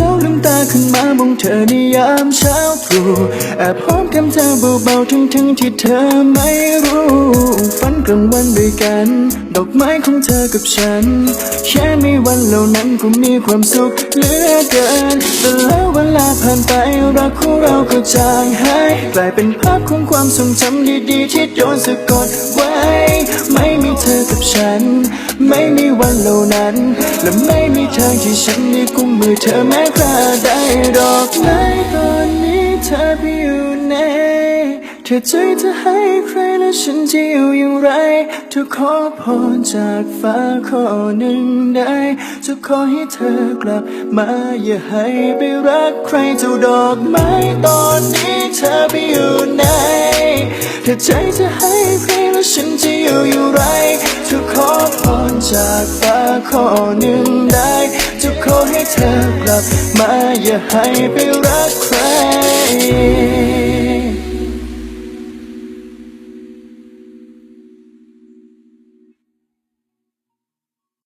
ช้าลืมตาขึ้นมามองเธอในยามเช้าตรู่แอบหอมแก้มเธอเบาๆทั้งทั้งๆที่เธอไม่รู้ ฝันกลางวันด้วยกัน ดอกไม้ของเธอกับฉัน แค่มีวันเหล่านั้นก็มีความสุขเหลือเกิน แต่แล้วเวลาผ่านไปรักของเราก็จางหายกลายเป็นภาพของความทรงจำดีๆ ที่โดนสะกดไว้ ไม่มีเธอกับฉัน ไม่มีวันเหล่านั้นและไม่ ทางที่ฉันได้กุมมือเธอแม้กระได้ดอกไม้ตอนนี้เธอไปอยู่ไหนเธอใจจะให้ใครและฉันจะอยู่อย่างไรเธอขอพรจากฟ้าข้อหนึ่งได้จะขอให้เธอกลับมาอย่าให้ไปรักใครเท่าดอกไม้ตอนนี้เธอไปอยู่ไหนเธอใจจะให้ใครและฉันจะ ข้อหนึ่งได้ จะขอให้เธอกลับมาอย่าให้ไปรักใคร